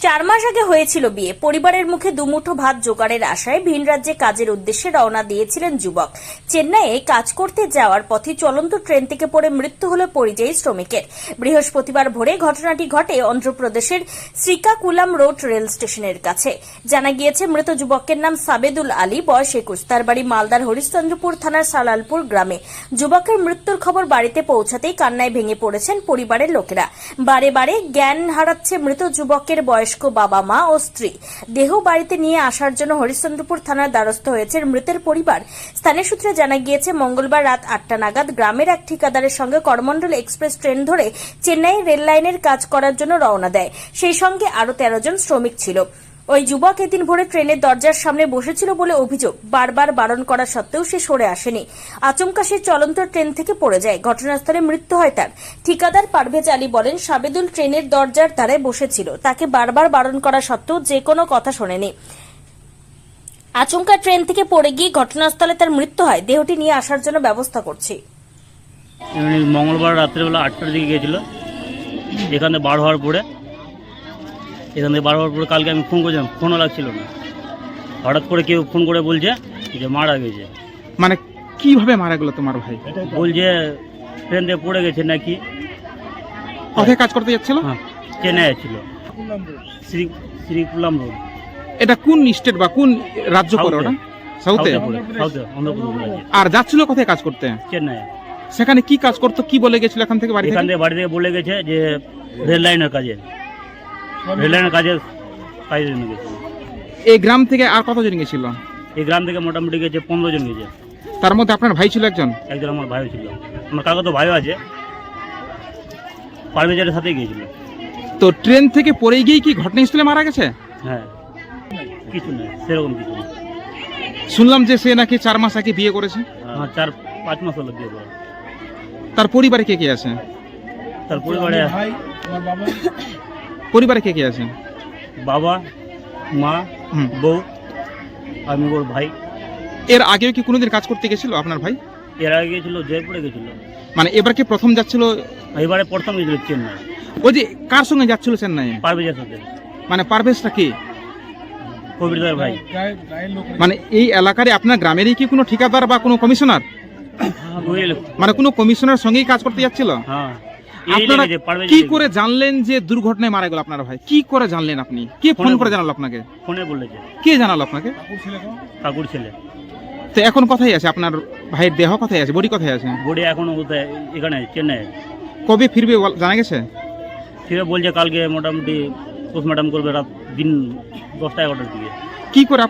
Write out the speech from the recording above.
চার মাস আগে হয়েছিল বিয়ে। পরিবারের মুখে দুমুঠো ভাত জোগাড়ের আশায় ভিন রাজ্যে কাজের উদ্দেশ্যে রওনা দিয়েছিলেন যুবক। চেন্নাইয়ে কাজ করতে যাওয়ার পথে চলন্ত ট্রেন থেকে পড়ে মৃত্যু হল পরিযায়ী শ্রমিকের। বৃহস্পতিবার ভোরে ঘটনাটি ঘটে অন্ধ্রপ্রদেশের শ্রীকাকুলাম রোড রেল স্টেশনের কাছে। জানা গিয়েছে, মৃত যুবকের নাম সাবেদুল আলী, বয়স একুশ। তার বাড়ি মালদার হরিশ্চন্দ্রপুর থানার সালালপুর গ্রামে। যুবকের মৃত্যুর খবর বাড়িতে পৌঁছাতেই কান্নায় ভেঙে পড়েছেন পরিবারের লোকেরা। বারে বারে জ্ঞান হারাচ্ছে মৃত যুবকের বয়স্ক বাবা, মা ও স্ত্রী। দেহ বাড়িতে নিয়ে আসার জন্য হরিশ্চন্দ্রপুর থানার দ্বারস্থ হয়েছে মৃতের পরিবার। স্থানীয় সূত্রে জানা গিয়েছে, মঙ্গলবার রাত আটটা নাগাদ গ্রামের এক ঠিকাদারের সঙ্গে করমণ্ডল এক্সপ্রেস ট্রেন ধরে চেন্নাই রেল লাইনের কাজ করার জন্য রওনা দেয়। সেই সঙ্গে আরও তেরো জন শ্রমিক ছিল। ওই যুবক এদিন ভোরে ট্রেনের দরজার সামনে বসেছিল বলে অভিযোগ। বারবার বারণ করা সত্ত্বেও সে সরে আসেনি। আচমকা সে চলন্ত ট্রেন থেকে পড়ে যায়। ঘটনাস্থলে মৃত্যু হয় তার। ঠিকাদার পারভেজ আলী বলেন, সাবেদুল ট্রেনের দরজার ধারে বসেছিল। তাকে বারবার বারণ করা সত্ত্বেও যে কোনো কথা শোনেনি। আচমকা ট্রেন থেকে পড়ে গিয়ে ঘটনাস্থলে তার মৃত্যু হয়। দেহটি নিয়ে আসার জন্য ব্যবস্থা করছি। মঙ্গলবার রাত্রেবেলা আটটার দিকে গিয়েছিল। এখান বার হওয়ার পরে এখান থেকে বারবার পরে কালকে আমি ফোন করেছিলাম ফোনও লাগছিল না। হঠাৎ করে কেউ ফোন করে বলছে যে মারা গেছে। মানে কীভাবে মারা গেল তোমার ভাই? বলছে ট্রেন থেকে পড়ে গেছে নাকি। কোথায় কাজ করতে যাচ্ছিল? হ্যাঁ চেন্নাই ছিল শ্রী শ্রীকুলাম রোড। এটা কোন স্টেট বা কোন রাজ্য পড়ে ওটা সাউথে আর যাচ্ছিল কোথায় কাজ করতে? চেন্নাই। সেখানে কি কাজ করতো কি বলে গেছিল এখান থেকে বাড়ি এখান থেকে বাড়ি থেকে বলে গেছে যে রেল লাইনের কাজে। রেল লাইনের কাজে কাজের জন্য গেছে এই গ্রাম থেকে আর কতজন গেছিল? এই গ্রাম থেকে মোটামুটি গেছে পনেরো জন গেছে। তার মধ্যে আপনার ভাই ছিল একজন? একজন আমার ভাইও ছিল। আমার কাকা তো ভাইও আছে। পারভেজারের সাথেই গিয়েছিল। তো ট্রেন থেকে পড়ে গিয়ে কি ঘটনাস্থলে মারা গেছে? হ্যাঁ। কিছু নেই সেরকম কিছু নেই শুনলাম যে সে নাকি চার মাস আগে বিয়ে করেছে। হ্যাঁ চার পাঁচ মাস হলো বিয়ে করা। তার পরিবারে কে কে আছে? তার পরিবারে পরিবারে কে কে আছে বাবা মা হুম। বউ আমি ওর ভাই। এর আগেও কি কোনোদিন কাজ করতে গেছিল আপনার ভাই? এর আগে গেছিল জয়পুরে গেছিল। মানে এবার কি প্রথম যাচ্ছিল? এবারে প্রথম গেছিল চেন্নাই। ওই যে কার সঙ্গে যাচ্ছিল চেন্নাই পারভেজের সাথে। মানে পারভেজটা কি? কবিরদার ভাই। মানে এই এলাকারে আপনার গ্রামেরই কি কোনো ঠিকাদার বা কোনো কমিশনার? ওই মানে কোনো কমিশনার সঙ্গেই কাজ করতে যাচ্ছিল? হ্যাঁ। আপনারা কি করে জানলেন যে দুর্ঘটনায় মারা গেল আপনার ভাই? কি করে জানলেন আপনি? কে ফোন করে। জানালো আপনাকে? ফোনে বলেছে কে জানালো আপনাকে? কাকুর ছেলে তো। এখন কোথায় আছে আপনার ভাইয়ের দেহ কোথায় আছে বডি কোথায় আছে? বডি এখনও কোথায়? এখানে চেন্নাই। কবে ফিরবে জানা গেছে? ঠিক বলছে কালকে মোটামুটি পোস্টমর্টম করবে রাত দিন দশটা এগারোটার দিকে। কি করে